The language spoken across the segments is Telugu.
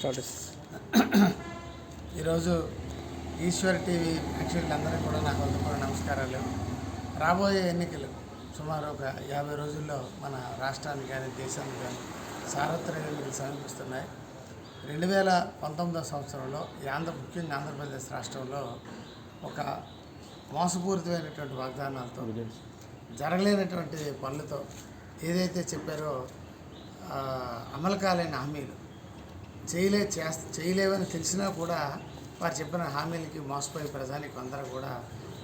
స్టార్ట్ ఈరోజు ఈశ్వర్ టీవీ ప్రేక్షకులందరికీ కూడా నాకు వందపూర్వ నమస్కారాలు. రాబోయే ఎన్నికలు సుమారు ఒక యాభై రోజుల్లో మన రాష్ట్రానికి కానీ దేశానికి కానీ సార్వత్రిక ఎన్నికలు సమీపిస్తున్నాయి. రెండు వేల పంతొమ్మిదో సంవత్సరంలో ఈ ఆంధ్ర ముఖ్యంగా ఆంధ్రప్రదేశ్ రాష్ట్రంలో ఒక మోసపూరితమైనటువంటి వాగ్దానాలతో జరగలేనటువంటి పనులతో ఏదైతే చెప్పారో అమలు కాలేని హామీలు చేయలే చేస్త చేయలేవని తెలిసినా కూడా వారు చెప్పిన హామీలకి మోసపోయే ప్రజానికి కొందరు కూడా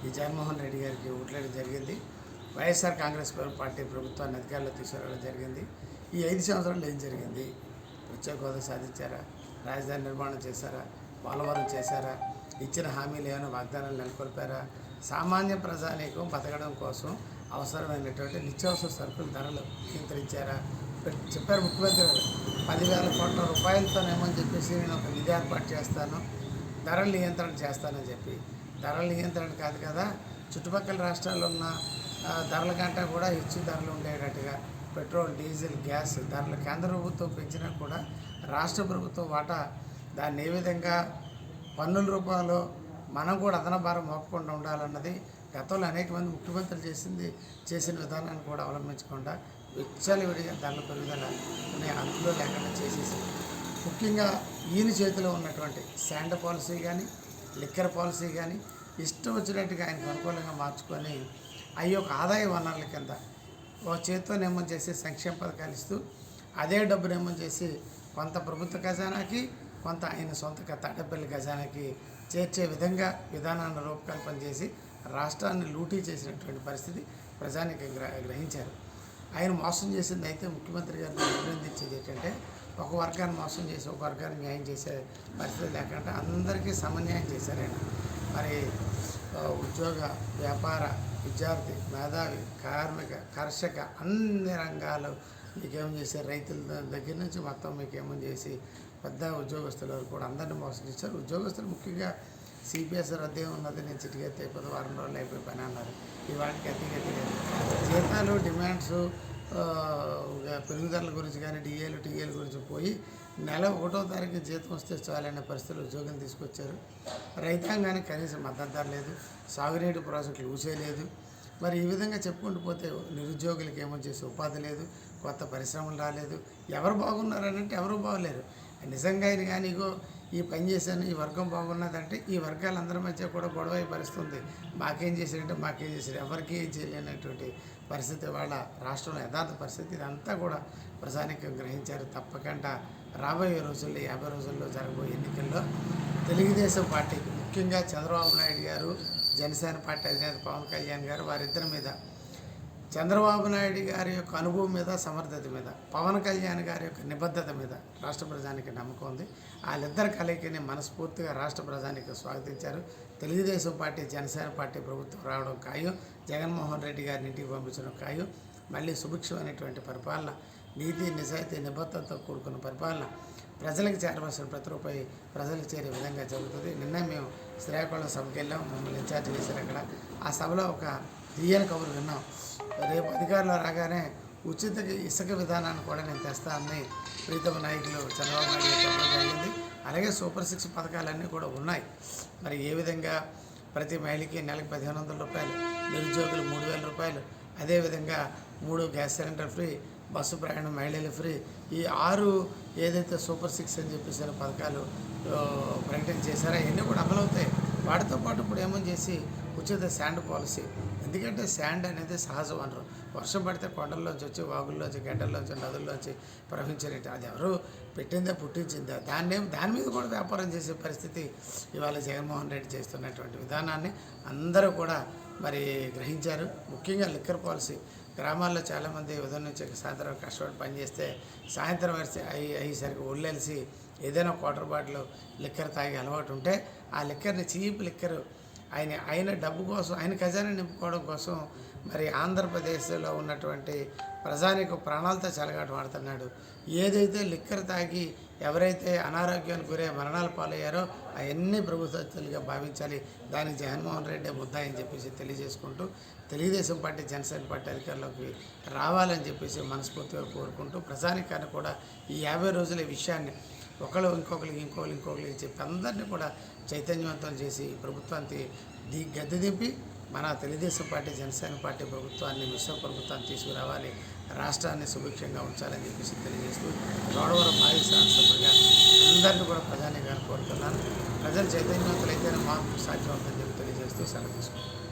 ఈ జగన్మోహన్ రెడ్డి గారికి ఓట్లేయడం జరిగింది. వైఎస్ఆర్ కాంగ్రెస్ పార్టీ ప్రభుత్వాన్ని అధికారంలో తీసుకురావడం జరిగింది. ఈ ఐదు సంవత్సరాలు ఏం జరిగింది? ప్రత్యేక హోదా సాధించారా? రాజధాని నిర్మాణం చేశారా? పోలవరం చేశారా? ఇచ్చిన హామీలు ఏమైనా వాగ్దానాలు నెలకొల్పారా? సామాన్య ప్రజానీకం బతకడం కోసం అవసరమైనటువంటి నిత్యావసర సరుకుల ధరలు నియంత్రించారా? చెప్పారు ముఖ్యమంత్రి గారు. పదివేల కోట్ల రూపాయలతోనేమని చెప్పేసి నేను ఒక నిధి ఏర్పాటు చేస్తాను. ధరల నియంత్రణ చేస్తానని చెప్పి. ధరల నియంత్రణ కాదు కదా చుట్టుపక్కల రాష్ట్రాల్లో ఉన్న ధరల కంటే కూడా హెచ్చు ధరలు ఉండేటట్టుగా పెట్రోల్ డీజిల్ గ్యాస్ ధరలు కేంద్ర ప్రభుత్వం పెంచినా కూడా రాష్ట్ర ప్రభుత్వం వాటా దాన్ని ఏ విధంగా పన్నుల రూపంలో మనం కూడా అదన భారం మోపకుండా ఉండాలన్నది గతంలో అనేక మంది ముఖ్యమంత్రులు చేసింది చేసిన విధానాన్ని కూడా అవలంబించకుండా విచ్చలవిడిగా ధరల పెరుగుదల అనే అందులో లేకుండా చేసేసి ముఖ్యంగా ఈయన చేతిలో ఉన్నటువంటి శాండ్ పాలసీ కానీ లిక్కర్ పాలసీ కానీ ఇష్టం వచ్చినట్టుగా ఆయనకు అనుకూలంగా మార్చుకొని అవి ఒక ఆదాయ వనరుల కింద ఓ చేతితో నియమం చేసి సంక్షేమ పథకాలు ఇస్తూ అదే డబ్బు నియమం చేసి కొంత ప్రభుత్వ ఖజానాకి కొంత ఆయన సొంత క- ఖజానాకి చేర్చే విధంగా విధానాన్ని రూపకల్పన చేసి రాష్ట్రాన్ని లూటీ చేసినటువంటి పరిస్థితి ప్రజానికి గ్ర గ్రహించారు. ఆయన మోసం చేసింది అయితే ముఖ్యమంత్రి గారిని అభినందించేది ఏంటంటే ఒక వర్గాన్ని మోసం చేసి ఒక వర్గాన్ని న్యాయం చేసే పరిస్థితి లేకుండా అందరికీ సమన్యాయం చేశారు ఆయన. మరి ఉద్యోగ వ్యాపార విద్యార్థి మేధావి కార్మిక కర్షక అన్ని రంగాలు మీకేమో చేశారు? రైతుల దగ్గర నుంచి మొత్తం మీకేమని చేసి పెద్ద ఉద్యోగస్తుల వరకు కూడా అందరినీ మోసం చేశారు. ఉద్యోగస్తులు ముఖ్యంగా సిపిఎస్ రద్దే ఉన్నది నేను చిటికెత్తే అయిపోతే వారం రోజులు అయిపోయి పని అన్నారు. ఈ వాటికి అతిగతి లేదు. జీతాలు డిమాండ్స్ పెరుగుదల గురించి కానీ డిఏలు టీఏల గురించి పోయి నెల ఒకటో తారీఖు జీతం వస్తే చాలనే పరిస్థితులు ఉద్యోగం తీసుకొచ్చారు. రైతాంగానికి కనీసం మద్దతు ధర లేదు. సాగునీటి ప్రాజెక్టులు ఊసేయలేదు మరి ఈ విధంగా చెప్పుకుంటూ పోతే నిరుద్యోగులకి ఏమో చేసి ఉపాధి లేదు కొత్త పరిశ్రమలు రాలేదు. ఎవరు బాగున్నారనంటే ఎవరు బాగలేరు. నిజంగా ఆయన కానీ ఇగో ఈ పని చేశాను ఈ వర్గం బాగున్నదంటే ఈ వర్గాలందరి మధ్య కూడా గొడవ అయి మాకేం చేశారంటే మాకేం చేశారు ఎవరికి ఏం చేయలేనటువంటి పరిస్థితి వాళ్ళ రాష్ట్రంలో యథార్థ పరిస్థితి ఇదంతా కూడా ప్రజానికి గ్రహించారు. తప్పకుండా రాబోయే రోజుల్లో యాభై రోజుల్లో జరగబోయే ఎన్నికల్లో తెలుగుదేశం పార్టీకి ముఖ్యంగా చంద్రబాబు నాయుడు గారు జనసేన పార్టీ అధినేత పవన్ కళ్యాణ్ గారు వారిద్దరి మీద చంద్రబాబు నాయుడు గారి యొక్క అనుభవం మీద సమర్థత మీద పవన్ కళ్యాణ్ గారి యొక్క నిబద్ధత మీద రాష్ట్ర ప్రజానికి నమ్మకం ఉంది. వాళ్ళిద్దరి కలయికని మనస్ఫూర్తిగా రాష్ట్ర ప్రజానికి స్వాగతించారు. తెలుగుదేశం పార్టీ జనసేన పార్టీ ప్రభుత్వం రావడం ఖాయం. జగన్మోహన్ రెడ్డి గారిని ఇంటికి పంపించడం ఖాయం. మళ్ళీ సుభిక్షమైనటువంటి పరిపాలన నీతి నిజాయితీ నిబద్ధతతో కూడుకున్న పరిపాలన ప్రజలకు చేరవలసిన ప్రతి రూపాయి ప్రజలకు చేరే విధంగా జరుగుతుంది. నిన్న మేము శ్రీకాకుళం సభకి వెళ్ళాం. మమ్మల్ని ఇన్ఛార్జ్ చేశారు అక్కడ. ఆ సభలో ఒక తీయని కబురు విన్నాం. రేపు అధికారులు రాగానే ఉచిత ఇసుక విధానాన్ని కూడా నేను తెస్తానని ప్రీతమ నాయకులు చంద్రబాబు నాయుడు చెప్పడం జరిగింది. అలాగే సూపర్ సిక్స్ పథకాలన్నీ కూడా ఉన్నాయి. మరి ఏ విధంగా ప్రతి మహిళకి నెలకు పదిహేను వందల రూపాయలు నిరుద్యోగులు మూడు వేల రూపాయలు అదేవిధంగా మూడు గ్యాస్ సిలిండర్ ఫ్రీ బస్సు ప్రయాణం మహిళలు ఫ్రీ ఈ ఆరు ఏదైతే సూపర్ సిక్స్ అని చెప్పేసి పథకాలు ప్రకటన చేశారో అవన్నీ కూడా అమలవుతాయి. వాటితో పాటు ఇప్పుడు ఏమని చేసి ఉచిత శాండ్ పాలసీ. ఎందుకంటే శాండ్ అనేది సహజ వనరు. వర్షం పడితే కొండల్లోంచి వచ్చి వాగుల్లోంచి గడ్డల్లోంచి నదుల్లోంచి ప్రవహించేటి అది ఎవరు పెట్టిందే పుట్టించిందే? దాన్ని దాని మీద కూడా వ్యాపారం చేసే పరిస్థితి ఇవాళ జగన్మోహన్ రెడ్డి చేస్తున్నటువంటి విధానాన్ని అందరూ కూడా మరి గ్రహించారు. ముఖ్యంగా లిక్కర్ పాలసీ. గ్రామాల్లో చాలామంది ఉదయం నుంచి సాయంత్రం కష్టపడి పనిచేస్తే సాయంత్రం వరిసి అయ్యి అయ్యేసరికి ఒళ్ళెలిసి ఏదైనా క్వార్టర్ బాటిల్ లిక్కర్ తాగే అలవాటు ఉంటే ఆ లిక్కర్ని చీప్ లిక్కర్ ఆయన ఆయన డబ్బు కోసం ఆయన ఖజానా నింపుకోవడం కోసం మరి ఆంధ్రప్రదేశ్లో ఉన్నటువంటి ప్రజానికి ప్రాణాలతో చెలగాట మాడుతున్నాడు. ఏదైతే లిక్కర్ తాగి ఎవరైతే అనారోగ్యానికి గురే మరణాలు పాలయ్యారో అవన్నీ ప్రభుత్వలుగా భావించాలి. దానికి జగన్మోహన్ రెడ్డి ముద్దాయని చెప్పేసి తెలియజేసుకుంటూ తెలుగుదేశం పార్టీ జనసేన పార్టీ అధికారంలోకి రావాలని చెప్పేసి మనస్ఫూర్తిగా కోరుకుంటూ ప్రజానికాన్ని కూడా ఈ యాభై రోజుల విషయాన్ని ఒకళ్ళు ఇంకొకరికి ఇంకొకరు ఇంకొకరికి చెప్పి అందరినీ కూడా చైతన్యవంతం చేసి ప్రభుత్వానికి దీ గద్దె దింపి మన తెలుగుదేశం పార్టీ జనసేన పార్టీ ప్రభుత్వాన్ని మిశ్ర ప్రభుత్వాన్ని తీసుకురావాలి. రాష్ట్రాన్ని సుభిక్షంగా ఉంచాలని చెప్పేసి తెలియజేస్తూ గౌడవరం మాజీ శాసనసభ్యుడిగా అందరినీ కూడా ప్రధానిగా కోరుతున్నాను. ప్రజలు చైతన్యవంతులైతేనే మార్పు సాధ్యమవుతుందని చెప్పి తెలియజేస్తూ సెలవు తీసుకుంటాను